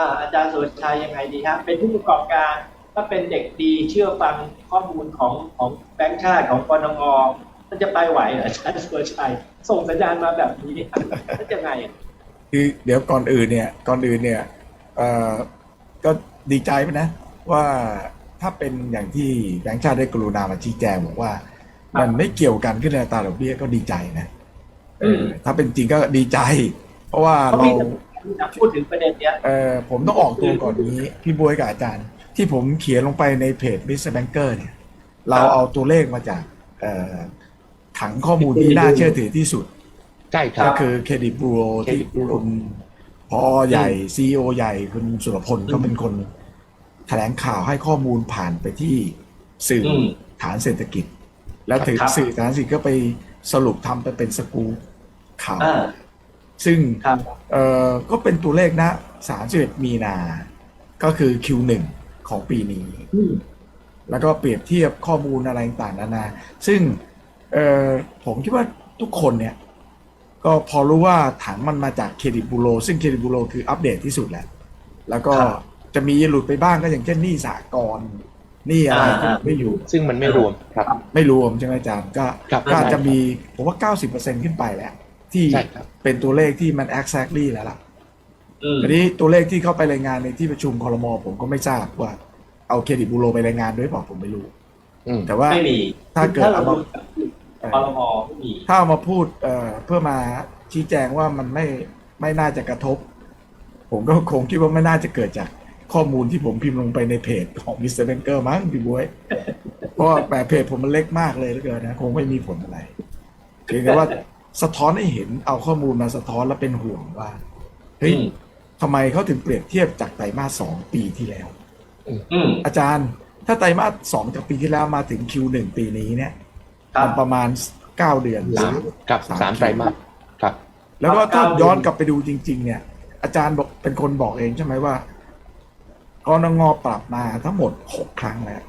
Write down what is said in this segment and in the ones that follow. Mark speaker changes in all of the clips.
Speaker 1: อ่าอาจารย์สุรชัยยังไงดีครับเป็นผู้ประกอบการถ้าเป็นเด็กดีเชื่อฟังข้อมูลของของแบงค์ชาติของปนงมันจะไปไหวเหรออาจารย์สุรชัยส่งสัญญาณมาแบบนี้มันจะไงอะ
Speaker 2: คือเดี๋ยวก่อนอื่นเนี่ยก่อนอื่นเนี่ยเอ่อก็ดีใจไปนะว่าถ้าเป็นอย่างที่แบงค์ชาติได้กรุณามาชี้แจงบอกว่า มันไม่เกี่ยวกันขึ้นในอัตราดอกเบี้ยก็ดีใจนะเออถ้าเป็นจริงก็ดีใจ เพราะว่า
Speaker 1: เขา
Speaker 2: เรา
Speaker 1: มีแต่พูดถึงประเด็นเนี้ย
Speaker 2: เออผมต้องออกตัวก่อนนี้ พี่บวยกับอาจารย์ ที่ผมเขียนลงไปในเพจ Mr. Banker เนี่ย เราเอาตัวเลขมาจากเอ่อถังข้อมูลที่น่าเชื่อถือที่สุด
Speaker 3: ใช่ครับ
Speaker 2: ก็คือเครดิตบูโรที่
Speaker 3: Credit Bureau
Speaker 2: คุณพอใหญ่ซีอใหญ่คุณสุรพลก็เป็นคน แถลงข่าวให้ข้อมูลผ่านไปที่สื่ออ
Speaker 1: ม
Speaker 2: ฐานเศรษฐกิจ แล้วถึง
Speaker 1: ครับ
Speaker 2: สื่อฐานเศรษฐกิจก็ไปสรุปทำไปเป็นสกู๊ปข่าว
Speaker 1: อ่า
Speaker 2: ซึ่ง
Speaker 1: ครับ
Speaker 2: เอ่อก็เป็นตัวเลขนะ31 มีนา ก็คือ Q1 ของปีนี้
Speaker 1: อืม
Speaker 2: แล้วก็เปรียบเทียบข้อมูลอะไรต่างๆนานา ซึ่งเอ่อผมคิดว่าทุกคนเนี่ย ก็พอรู้ว่าถังมันมาจากเครดิตบูโรซึ่งเครดิตบูโรคืออัปเดตที่สุดแหละแล้วก็
Speaker 1: ครับ
Speaker 2: จะมีหลุดไปบ้างก็อย่างเช่นหนี้สากลหนี้อะไร
Speaker 1: อ่า
Speaker 2: ที่ไม่อยู่
Speaker 3: ซึ่งมันไม่รวมครับ
Speaker 2: ไม่รวมใช่ไหมอาจารย์ก็
Speaker 3: ครับ
Speaker 2: ก็อาจจะ
Speaker 3: ใช่ครับ
Speaker 2: มีผมว่า 90%ขึ้นไปแหละ ที่
Speaker 3: ใช่ครับ
Speaker 2: เป็นตัวเลขที่มัน exactly แล้วล่ะ
Speaker 1: อืม
Speaker 2: ทีนี้ตัวเลขที่เข้าไปรายงานในที่ประชุมคอรมอผมก็ไม่ทราบว่าเอาเครดิตบูโรไปรายงานด้วยเปล่าผมไม่รู้
Speaker 3: อืม
Speaker 2: แต่ว่า
Speaker 1: ไม่มี
Speaker 2: ถ้าเกิด
Speaker 1: เรา
Speaker 2: เอามา
Speaker 1: ดูจากพรมไม่มี
Speaker 2: ถ้าเอามาพูดเอ่อเพื่อมาชี้แจงว่ามันไม่ไม่น่าจะกระทบ ผมก็คงคิดว่าไม่น่าจะเกิดจากข้อมูลที่ผมพิมพ์ลงไปในเพจของมิสเตอร์เบนเกอร์มั้งพี่บวยเพราะว่าแบบเพจผมมันเล็กมากเลยเหลือเกินนะ คงไม่มีผลอะไรเพียงแต่ว่า สะท้อนให้เห็นเอาข้อมูลมาสะท้อนแล้วเป็นห่วงว่าเฮ้ย
Speaker 1: อืม
Speaker 2: ทำไมเขาถึงเปรียบเทียบจากไตรมาสสองปีที่แล้ว
Speaker 1: อืม
Speaker 2: อาจารย์ ถ้าไตรมาสสองจากปีที่แล้วมาถึง Q1 ปีนี้เนี่ย
Speaker 1: ครับ
Speaker 2: มันประมาณ9เดือน
Speaker 3: สามกับสามไตรมาสครับ
Speaker 2: แล้วก็
Speaker 1: ครับ
Speaker 2: ถ้า
Speaker 1: เก้าเดือน
Speaker 2: ย้อนกลับไปดูจริง ๆ เนี่ย อาจารย์บอกเป็นคนบอกเองใช่ไหมว่ากรนงปรับมาทั้งหมด6ครั้งแล้ว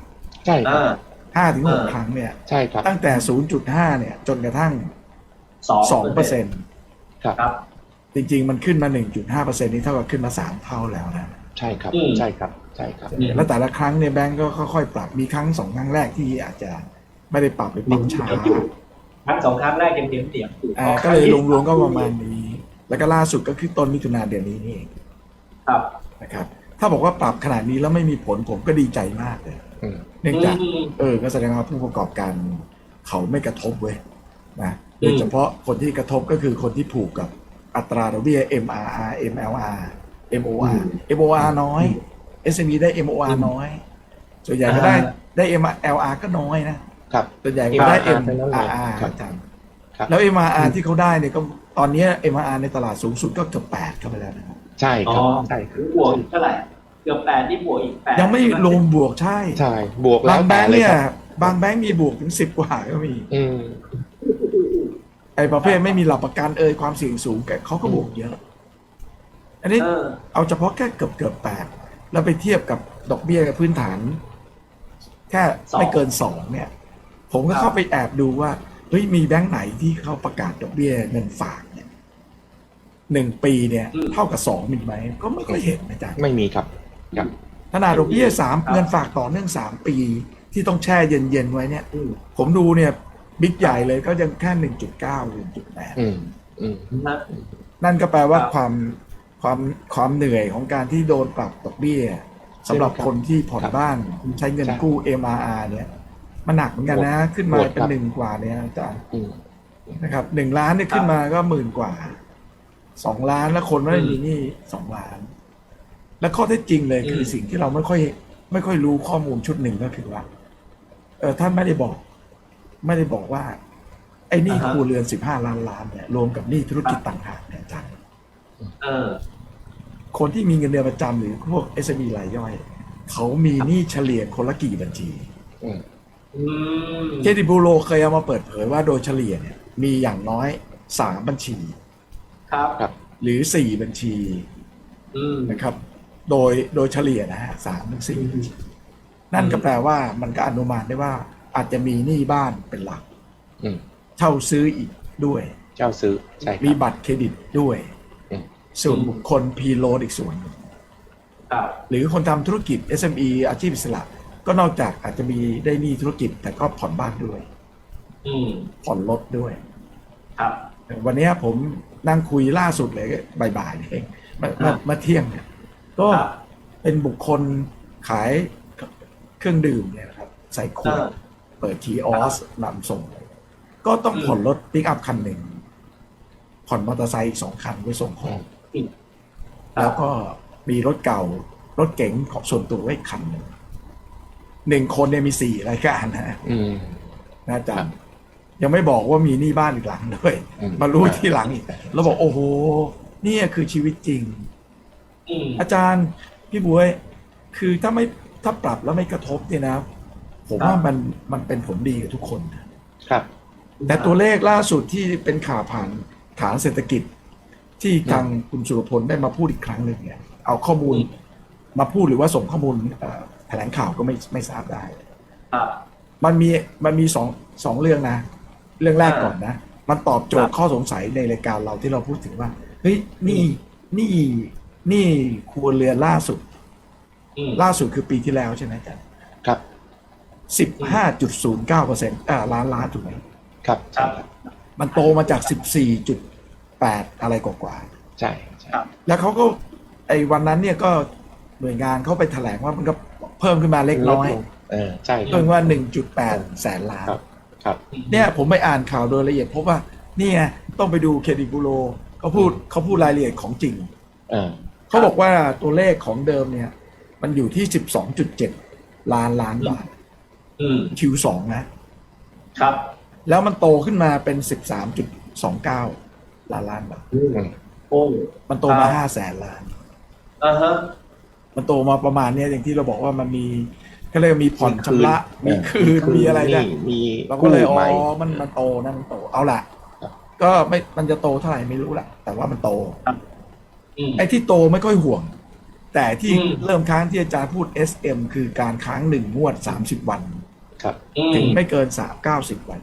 Speaker 3: ใช่ครับ
Speaker 1: อ่า
Speaker 2: 5ถึง
Speaker 1: เออ
Speaker 2: 6ครั้งเนี่ย
Speaker 3: ใช่ครับ
Speaker 2: ตั้งแต่0.5เนี่ย จนกระทั่ง
Speaker 1: สอง
Speaker 2: 2เปอร์เซ็นต์
Speaker 3: ครับ
Speaker 1: ครับ
Speaker 2: จริง ๆ มันขึ้นมา 1.5เปอร์เซ็นต์นี่เท่ากับขึ้นมา 3 เท่าแล้วนะ
Speaker 3: ใช่ครับ
Speaker 1: อืม
Speaker 3: ใช่ครับใช่ครับ
Speaker 1: อืม
Speaker 2: แล้วแต่ละครั้งเนี่ยแบงก์ก็ค่อยๆปรับมีครั้งสองครั้งแรกที่อาจจะไม่ได้ปรับไปปรับช้า
Speaker 1: ครั้งสองครั้งแรกยังเถียงเถียงอยู่
Speaker 2: อ่าก็เลยรวมๆก็ประมาณนี้ แล้วก็ล่าสุดก็คือต้นมิถุนาเดือนนี้นี่เอง
Speaker 1: ครับ
Speaker 2: นะครับ ถ้าบอกว่าปรับขนาดนี้แล้วไม่มีผลผมก็ดีใจมากเลย
Speaker 3: อืม
Speaker 2: เนื่องจาก
Speaker 1: อืม
Speaker 2: เออก็แสดงว่าผู้ประกอบการเขาไม่กระทบเว้ยนะ
Speaker 1: อืม
Speaker 2: โดยเฉพาะคนที่กระทบก็คือคนที่ผูกกับอัตราดอกเบี้ย MRR MLR MOR MOR น้อย SME ได้ MOR น้อย ส่วนใหญ่ก็ได้ได้ MLR ก็น้อยนะครับส่วนใหญ่ก็ได้
Speaker 3: MRR ทั้งนั้นเลย
Speaker 2: MRR
Speaker 3: ครับ
Speaker 2: อาจารย์
Speaker 3: ครับ
Speaker 2: แล้ว MRR ที่เขาได้เนี่ยก็ตอนเนี้ย MRR ในตลาดสูงสุดก็เกือบแปดเข้าไปแล้วนะครับ
Speaker 3: ใช่
Speaker 1: อ๋
Speaker 3: ค
Speaker 1: อ
Speaker 3: รับใช่ครับ
Speaker 1: บวกอีกเท่าไหร่เกือบแปดที่บวกอีกแปด
Speaker 2: ยังไม่รวมบวกใช่
Speaker 3: ใช่บวกแล้
Speaker 2: บาวงแบ
Speaker 3: แต่
Speaker 2: งค์
Speaker 3: เลย
Speaker 2: เนี่ย
Speaker 3: ครับ
Speaker 2: บางแบงค์มีบวกถึงสิบกว่าก็มี
Speaker 3: อืม
Speaker 2: ไอ้ประเภทไม่มีหลักประกันเอ่ยความเสี่ยงสูงแกเขาก็บวกเยอะ อันนี้
Speaker 1: เออ
Speaker 2: เอาเฉพาะแค่เกือบเกือบแปดแล้วไปเทียบกับดอกเบี้ยกับพื้นฐาน แค่
Speaker 1: สอง
Speaker 2: ไม่เกินสองเนี่ย ผมก็
Speaker 1: ครับ
Speaker 2: เข้าไปแอบดูว่าเฮ้ยมีแบงค์ไหนที่เขาประกาศดอกเบี้ยเงินฝากเนี่ยหนึ่งปีเนี่ยเท่ากับสองมีไหมก็ไม่ค่อยเห็นนะจ๊ะ
Speaker 3: ไม่มีครับครับ
Speaker 2: ขนาดดอกเบี้ยสาม
Speaker 1: ครับ
Speaker 2: เงินฝากต่อเนื่องสามปีที่ต้องแช่เย็นๆไว้เนี่ย
Speaker 1: อืม
Speaker 2: ผมดูเนี่ย บิ๊กใหญ่เลยก็ยังแค่หนึ่งจุดเก้าหนึ่งจุดแปด
Speaker 3: อืมอืม
Speaker 1: นะ
Speaker 2: นั่นก็แปลว่า
Speaker 1: ครับ
Speaker 2: ความความความเหนื่อยของการที่โดนปรับดอกเบี้ยสำหรับ
Speaker 3: ใช่ไหมครับ
Speaker 2: คนที่ผ่อน
Speaker 3: ครับ
Speaker 2: บ้านใช้เงิน
Speaker 3: ใช่
Speaker 2: กู้ MRR เนี่ย มันหนักเหมือนกันนะ ขึ้นมา
Speaker 3: โหด
Speaker 2: เป็น
Speaker 3: ครับ
Speaker 2: หนึ่งกว่าเนี่ยอาจารย์
Speaker 3: อืม
Speaker 2: นะครับหนึ่งล้านเนี่ยขึ้นมาก็หมื่นกว่าสองล้านแล้วคนไม่ได้
Speaker 1: อืม
Speaker 2: มีหนี่สองล้าน และข้อเท็จจริงเลยคืออ
Speaker 1: ม
Speaker 2: สิ่งที่เราไม่ค่อย ไม่ค่อยรู้ข้อมูลชุดหนึ่งก็คือว่าเออท่านไม่ได้บอก ไม่ได้บอกว่า ไอ้หนี่ครัวเรือนสิบห้าล้านล้านเนี่ยรวมกับหนี้ธุรกิจต่างหากเนี่ยอาจารย์
Speaker 1: เออ
Speaker 2: คนที่มีเงินเดือนประจำหรือพวก SME รายย่อย เขามีหนี้เฉลี่ยคนละกี่บัญชี
Speaker 3: อืม
Speaker 1: อืม
Speaker 2: เครดิตบูโรเคยเอามาเปิดเผยว่าโดยเฉลี่ยเนี่ย มีอย่างน้อยสามบัญชี
Speaker 1: ครับ
Speaker 3: ครับ
Speaker 2: หรือสี่บัญชี
Speaker 1: อืม
Speaker 2: นะครับ โดยโดยเฉลี่ยนะฮะสามถึงสี่บัญชีนั่นก็แปลว่ามันก็อนุมานได้ว่า อาจจะมีหนี้บ้านเป็นหลัก
Speaker 3: อืม
Speaker 2: เช่าซื้ออีกด้วย
Speaker 3: เจ้าซื้อใช่ค
Speaker 2: มี
Speaker 3: รับ
Speaker 2: บัตรเครดิตด้วย
Speaker 3: อืม
Speaker 2: ส่วนบุคคลพีโลดอีกส่วนหนึ่ง
Speaker 1: ครับ
Speaker 2: หรือคนทำธุรกิจ SME อาชีพอิสระก็นอกจากอาจจะมีได้หนี้ธุรกิจ แต่ก็ผ่อนบ้านด้วย
Speaker 1: อืม
Speaker 2: ผ่อนรถด้วย
Speaker 1: ครับ
Speaker 2: วันเนี้ยผมนั่งคุยล่าสุดเลยบ่ายๆนี่เองมามา
Speaker 1: ครับ
Speaker 2: มาเที่ยงเนี่ยก็
Speaker 1: ครับ
Speaker 2: เป็นบุคคลขายเครื่องดื่มเนี่ยนะครับ ใส่ขวด
Speaker 1: อ่า
Speaker 2: เปิดทีออสนำส่ง ก็ต้อง
Speaker 1: อืม
Speaker 2: ผ่อนรถปิกอัพคันหนึ่ง ผ่อนมอเตอร์ไซค์อีกสองคันไว้ส่งของ
Speaker 1: อืม
Speaker 2: แล้วก็มีรถเก่ารถเก๋งของส่วนตัวไว้อีกคันหนึ่งหนึ่งคนเนี่ยมีสี่รายการนะ
Speaker 3: อืม
Speaker 2: นะอาจาร
Speaker 3: ครั
Speaker 2: ย์
Speaker 3: บ
Speaker 2: ยังไม่บอกว่ามีหนี้บ้านอีกหลังด้วย
Speaker 3: อืม
Speaker 2: มารู้ที่หลังอีกแล้วบอกโอ้โหเนี่ยคือชีวิตจริง
Speaker 1: อืม
Speaker 2: อาจารย์พี่บวย คือถ้าไม่ถ้าปรับแล้วไม่กระทบเนี่ยนะ ผมว่ามันมันเป็นผลดีกับทุกคน
Speaker 3: ครับ
Speaker 2: แต่ตัวเลขล่าสุดที่เป็นข่าวผ่านฐานเศรษฐกิจ ที่ทางคุณสุรพลได้มาพูดอีกครั้งหนึ่งเนี่ย เอาข้อมูลมาพูดหรือว่าส่งข้อมูลเอ่อแถลงข่าวก็ไม่ไม่ทราบได้
Speaker 1: ครับ
Speaker 2: มันมีมันมีสองสองเรื่องนะ เรื่องแรก
Speaker 1: อ่า
Speaker 2: ก่อนนะ มันตอบโจท
Speaker 1: ครั
Speaker 2: ย์
Speaker 1: บ
Speaker 2: ข้อสงสัยในรายการเราที่เราพูดถึงว่าเฮ้ยนี่นี่นี่ครัวเรือนล่าสุด
Speaker 1: อืม
Speaker 2: ล่าสุดคือปีที่แล้วใช่ไหมอาจารย์
Speaker 3: ครับ
Speaker 2: สิบห้าจุดศูนย์เก้าเปอร์เซ็นต์อ่าล้านล้านถูกไหม
Speaker 3: ครับ
Speaker 1: ครับ
Speaker 2: มันโตมาจากสิบสี่จุดแปดอะไรกว่า
Speaker 3: ใช่ใช่
Speaker 1: ครับ
Speaker 2: ๆแล้วเขาก็ไอ้วันนั้นเนี่ยก็หน่วยงานเขาไปแถลงว่ามันก็เพิ่มขึ้นมาเล็กน้อย
Speaker 3: ลดลงเออใช่ครั
Speaker 2: เพิ่
Speaker 3: บ
Speaker 2: มว่าหนึ่งจุดแปดแสนล้าน
Speaker 3: ครับครับ
Speaker 2: เนี่ยผมไปอ่านข่าวโดยละเอียดพบว่านี่ไงต้องไปดูเครดิตบูโรเขาพูดเขาพูดรายละเอียดของจริง
Speaker 3: เออ
Speaker 2: เขาบอกว่าตัวเลขของเดิมเนี่ย มันอยู่ที่12.7ล้านล้านบาท
Speaker 1: อืม
Speaker 2: Q2 นะ
Speaker 1: ครับ
Speaker 2: แล้วมันโตขึ้นมาเป็น 13.29 ล้านล้านบาท
Speaker 1: อืม
Speaker 3: อืม
Speaker 1: โอ้
Speaker 2: มันโตมา
Speaker 1: ครับ
Speaker 2: 5แสนล้าน
Speaker 1: อ่าฮะ
Speaker 2: มันโตมาประมาณเนี้ยอย่างที่เราบอกว่ามันมีเขาเรียกว่ามีผ่อนชำระ มีคืนมีอะไรเนี่ย
Speaker 3: มี
Speaker 2: เราก็เลย
Speaker 3: กู้
Speaker 2: อ๋
Speaker 3: ไหม
Speaker 2: อมันมันโตนะมันโต เอาละ
Speaker 3: ครับ
Speaker 2: ก็ไม่ มันจะโตเท่าไหร่ไม่รู้แหละแต่ว่ามันโต
Speaker 1: อืม
Speaker 2: ไอ้ที่โตไม่ค่อยห่วง แต่ที่
Speaker 1: อืม
Speaker 2: เริ่มค้างที่อาจารย์พูด SM คือการค้างหนึ่งงวด 30 วัน
Speaker 3: ครับ
Speaker 1: อื
Speaker 2: ถึง
Speaker 1: ม
Speaker 2: ไม่เกิน3 90วัน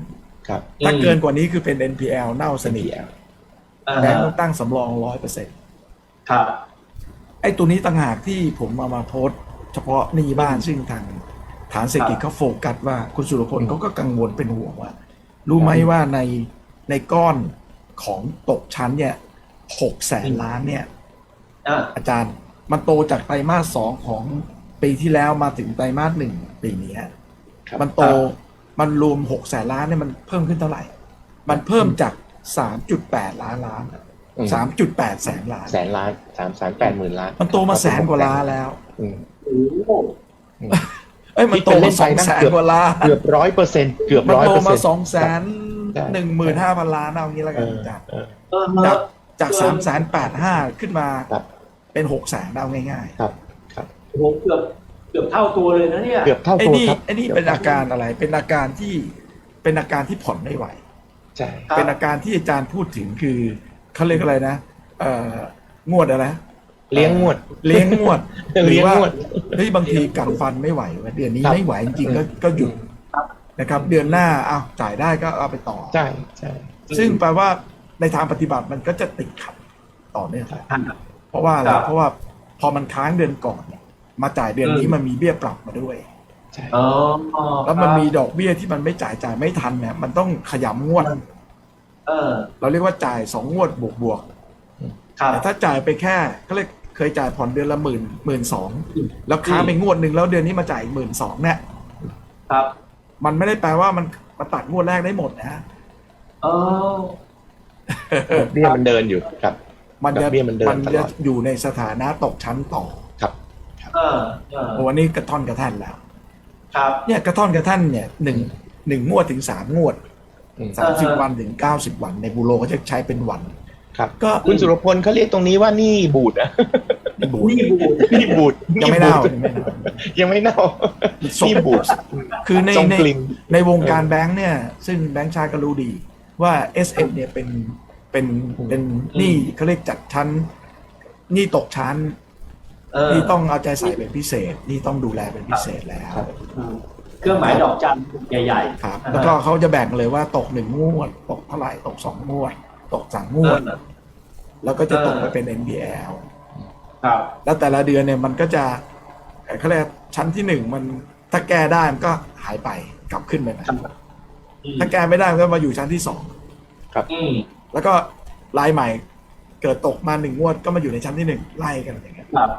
Speaker 3: ครับ
Speaker 2: ถ้า
Speaker 1: อืม
Speaker 2: เกินกว่านี้คือเป็น NPL เน่าสนิท
Speaker 3: NPL
Speaker 1: อ่า
Speaker 2: แบง
Speaker 1: ฮะ
Speaker 2: ก์ต้องตั้งสำรอง100%
Speaker 1: ครับ
Speaker 2: ไอ้ตัวนี้ต่างหากที่ผมมามาโพสต์เฉพาะหนี้บ้านซึ่งทางฐานเศรษฐกิจเขาโฟกัสว่าคุณสุรพล
Speaker 3: อืม
Speaker 2: เขาก็กังวลเป็นห่วงว่า รู้ไหมว่าในในก้อนของตกชั้นเนี่ยหกแสนล้านเนี่ย
Speaker 1: อ่า
Speaker 2: อาจารย์มันโตจากไตรมาสสองของปีที่แล้วมาถึงไตรมาสหนึ่งปีนี้ฮะ
Speaker 3: ครับ
Speaker 2: มันโตมันรวมหกแสนล้านเนี่ยมันเพิ่มขึ้นเท่าไหร่ มันเพิ่มจากสามจุดแปดล้านล้าน
Speaker 3: อืม
Speaker 2: สามจุดแปดแสนล้าน
Speaker 3: แสนล้านสามแสนแปดหมื่นล้าน
Speaker 2: มันโตมาแสนกว่าล้านแล้ว
Speaker 3: อืม
Speaker 1: โอ้โห
Speaker 2: เอ้ยมันโตมาสองแสนกว่าล้าน
Speaker 3: เกือบร้อยเปอร์เซ็นต์เกือบ
Speaker 2: มัน
Speaker 3: ร้อย
Speaker 2: โต
Speaker 3: เปอร์
Speaker 2: มา
Speaker 3: เซ็นต์
Speaker 2: สองแสน
Speaker 3: ใช่
Speaker 2: หนึ่งหมื่นห้าพันล้านเอางี้แล้ว
Speaker 3: เอ
Speaker 2: กัน
Speaker 3: อ
Speaker 2: จาก
Speaker 3: เออ
Speaker 1: เออ
Speaker 2: จาก
Speaker 1: ฮะ
Speaker 2: จาก
Speaker 1: เอ
Speaker 2: สาม
Speaker 1: อ
Speaker 2: แสนแปดห้าขึ้นมา
Speaker 3: ครับ
Speaker 2: เป็นหกแสนเอาง่าย
Speaker 3: ครับครับ
Speaker 1: โอ้โหเกือบ เกือบเท่าตัวเลยนะเนี่ย
Speaker 3: เกือบเท่า
Speaker 2: ๆไอ้
Speaker 3: ตัว
Speaker 2: นี่
Speaker 3: ครับ
Speaker 2: ไอ้นี่เป็นอาการอะไร เป็นอาการที่เป็นอาการที่ผ่อนไม่ไหว
Speaker 3: ใช่
Speaker 1: ครับ
Speaker 2: เป็นอาการที่อาจารย์พูดถึงคือเขาเรียกอะไรนะเอ่องวดอะไร
Speaker 3: เลี้ยงงวด
Speaker 2: เลี้ยงงวดหรื
Speaker 3: เลี้ยง
Speaker 2: ว่าง
Speaker 3: วด
Speaker 2: เฮ้ยบางทีกัดฟันไม่ไหวเว้ยเดือนนี้
Speaker 3: ครับ
Speaker 2: ไม่ไหวจริงๆก็ก็หยุด
Speaker 1: ครับ
Speaker 2: นะครับ เดือนหน้าอ้าวจ่ายได้ก็เอาไปต่อ
Speaker 3: ใช่ใช่
Speaker 2: ซึ่งแปลว่าในทางปฏิบัติมันก็จะติดขัดต่อเนื่อง
Speaker 3: ครับ
Speaker 2: เพราะว่าอะไร
Speaker 1: ครับ
Speaker 2: เพราะว่าพอมันค้างเดือนก่อนเนี่ย มาจ่ายเดือนนี้
Speaker 1: อืม
Speaker 2: มันมีเบี้ยปรับมาด้วย
Speaker 3: ใช่
Speaker 1: อ๋อ
Speaker 2: แล้วมันมีดอกเบี้ยที่มันไม่จ่ายจ่ายไม่ทันเนี่ยมันต้องขยำงวด
Speaker 1: เออ
Speaker 2: เราเรียกว่าจ่ายสองงวดบวกบวก
Speaker 1: ครับ
Speaker 2: แต่ถ้าจ่ายไปแค่เขาเรียกเคยจ่ายผ่อนเดือนละหมื่นหมื่นสอง
Speaker 1: อืม
Speaker 2: แล้วค้างไปงวดหนึ่งแล้วเดือนนี้มาจ่ายหมื่นสองเนี่ย
Speaker 1: ครับ
Speaker 2: มันไม่ได้แปลว่ามันมาตัดงวดแรกได้หมดนะ
Speaker 1: เออ
Speaker 3: ดอกเบี้ยมันเดินอยู่ครับ
Speaker 2: มันจะ
Speaker 3: ดอกเบี้ยมันเดิน
Speaker 2: มัน
Speaker 3: ต
Speaker 2: จะ
Speaker 3: ลอด
Speaker 2: อยู่ในสถานะตกชั้นต่อ
Speaker 3: ครับ
Speaker 1: เออเออ
Speaker 2: โอ้วันนี้กระท่อนกระแท่นแล้ว
Speaker 1: ครับ
Speaker 2: เนี่ยกระท่อนกระแท่นเนี่ยหนึ่งหนึ่งงวดถึงสามงวด
Speaker 3: อืม
Speaker 2: สามสิบ
Speaker 1: อ่าฮะ
Speaker 2: วันถึงเก้าสิบวัน ในบูโรเขาจะใช้เป็นวัน
Speaker 3: ครับ
Speaker 2: ก็
Speaker 3: คุณสุรพลเขาเรียกตรงนี้ว่านี่บูดอะ
Speaker 2: บู
Speaker 1: นี่บูด
Speaker 3: นี่บูด
Speaker 2: ยังไม่เน่า
Speaker 3: บูด
Speaker 2: ยังไม่เน่า
Speaker 3: ยังไม่เน่านี่บูด
Speaker 2: คือใน
Speaker 3: ทรง
Speaker 2: ใน
Speaker 3: กลิ่น
Speaker 2: ในวงการแบงค์เนี่ย ซึ่งแบงค์ชาติก็รู้ดีว่า SM เนี่ยเป็นเป็นเป็นหนี้เขาเรียกจัดชั้นหนี้ตกชั้น
Speaker 1: เออ
Speaker 2: นี่ต้องเอาใจใส่เป็นพิเศษ นี่ต้องดูแลเป็นพิเศษแล้ว
Speaker 3: ครับ
Speaker 1: เครื่องหมายดอกจันใหญ่ๆ
Speaker 2: ครับ
Speaker 1: อ่าฮะ
Speaker 2: แล้วก็เขาจะแบ่งเลยว่าตกหนึ่งงวด ตกเท่าไหร่ตกสองงวด ตกสามงวด
Speaker 1: เออ
Speaker 2: แล้วก็จะตกไป
Speaker 1: เออ
Speaker 2: เป็น NPL
Speaker 1: ครับ
Speaker 2: แล้วแต่ละเดือนเนี่ยมันก็จะเอ่อเขาเรียกชั้นที่หนึ่งมันถ้าแก้ได้มันก็หายไปกลับขึ้นไปใหม่
Speaker 1: ครับอืม
Speaker 2: ถ้าแก้ไม่ได้มันก็มาอยู่ชั้นที่สอง
Speaker 1: อืม
Speaker 2: แล้วก็รายใหม่เกิดตกมาหนึ่งงวดก็มาอยู่ในชั้นที่หนึ่งไล่กันอย่างเงี้ย
Speaker 1: ครับอืม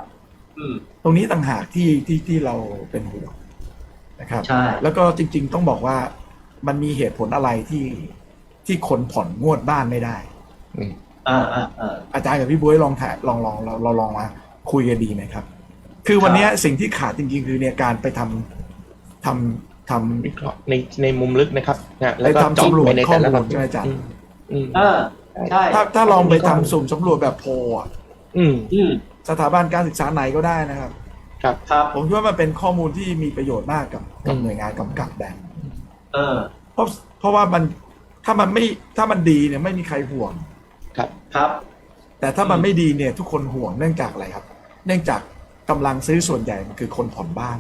Speaker 2: ตรงนี้ต่างหากที่ที่ที่เราเป็นห่วงนะครับ
Speaker 1: ใช่
Speaker 2: แล้วก็จริง ๆ ต้องบอกว่ามันมีเหตุผลอะไรที่ที่คนผ่อนงวดบ้านไม่ได้
Speaker 3: อืม
Speaker 1: อ่าอ่าอ่า
Speaker 2: อาจารย์กับพี่บุ้ยลองถ่ายลองลองเราเราลองมาคุยกันดีไหมครับ คือวันเนี้ยสิ่งที่ขาดจริง ๆ คือเนี่ยการไปทำทำทำ
Speaker 3: วิเคราะห์ในในมุมลึกนะครับนะแล้วก็
Speaker 2: ไปทำ
Speaker 3: เจาะ
Speaker 2: สำรวจ
Speaker 3: ไปในแต่ละ
Speaker 2: ข้อมูล
Speaker 3: ลำ
Speaker 2: ใช่ไหมอาจารย์
Speaker 3: อืมอืม
Speaker 1: อ่าใช่
Speaker 2: ถ้าถ้าลองไปทำสุ่มสำรวจแบบโพลอะ
Speaker 3: อืม
Speaker 1: อืม
Speaker 2: สถาบันการศึกษาไหนก็ได้นะครับ
Speaker 3: ครับ
Speaker 1: ครับ
Speaker 2: ผมคิดว่ามันเป็นข้อมูลที่มีประโยชน์มากกับกับ
Speaker 3: อืม
Speaker 2: หน่วยงานกำกับแบงค์
Speaker 1: เออ
Speaker 2: เพราะเพราะว่ามันถ้ามันไม่ถ้ามันดีเนี่ยไม่มีใครห่วง
Speaker 3: ครับ
Speaker 1: ครับ
Speaker 2: แต่ถ้ามัน
Speaker 1: อืม
Speaker 2: ไม่ดีเนี่ย ทุกคนห่วงเนื่องจากอะไรครับ เนื่องจากกำลังซื้อส่วนใหญ่มันคือคนผ่อนบ้าน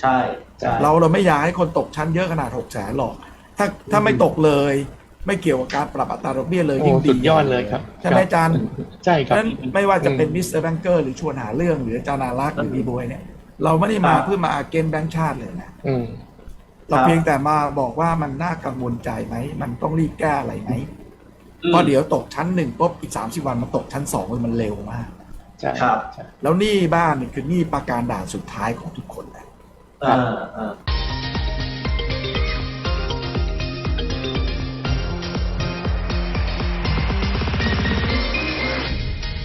Speaker 1: ใช่ใช่
Speaker 2: เราเราไม่อยากให้คนตกชั้นเยอะขนาดหกแสนหรอก ถ้าถ้าไม่ตกเลย ไม่เกี่ยวกับการปรับอัตราดอกเบี้ยเลย
Speaker 3: โอ้
Speaker 2: ยิ่งดี
Speaker 3: สุดยอดเลยครับ
Speaker 2: ใช่ไหม
Speaker 3: ครับ
Speaker 2: อาจารย์
Speaker 3: ใช่
Speaker 2: เพ
Speaker 3: ครับ
Speaker 2: ราะฉะนั้นไม่ว่าจะเป็น
Speaker 3: อืม
Speaker 2: มิสเตอร์แบงเกอร์หรือชวนหาเรื่องหรืออาจารย์นารักษ์หรือดีบอยเนี่ย เราไม่ได้มาเพื่อมาอาเกนแบงค์ชาติเลยนะ
Speaker 3: อืม
Speaker 2: เราเพียงแต่มาบอกว่ามันน่ากังวลใจไหม มันต้องรีบแก้อะไรไหม
Speaker 1: อืม
Speaker 2: เพราะเดี๋ยวตกชั้นหนึ่งปุ๊บอีกสามสิบวันมันตกชั้นสองเลยมันเร็วมาก
Speaker 3: ใช่
Speaker 1: ครับ
Speaker 3: ใช่
Speaker 2: แล้วหนี้บ้านนี่คือหนี้ประการด่านสุดท้ายของทุกคนแหละ
Speaker 1: อ่าอ่า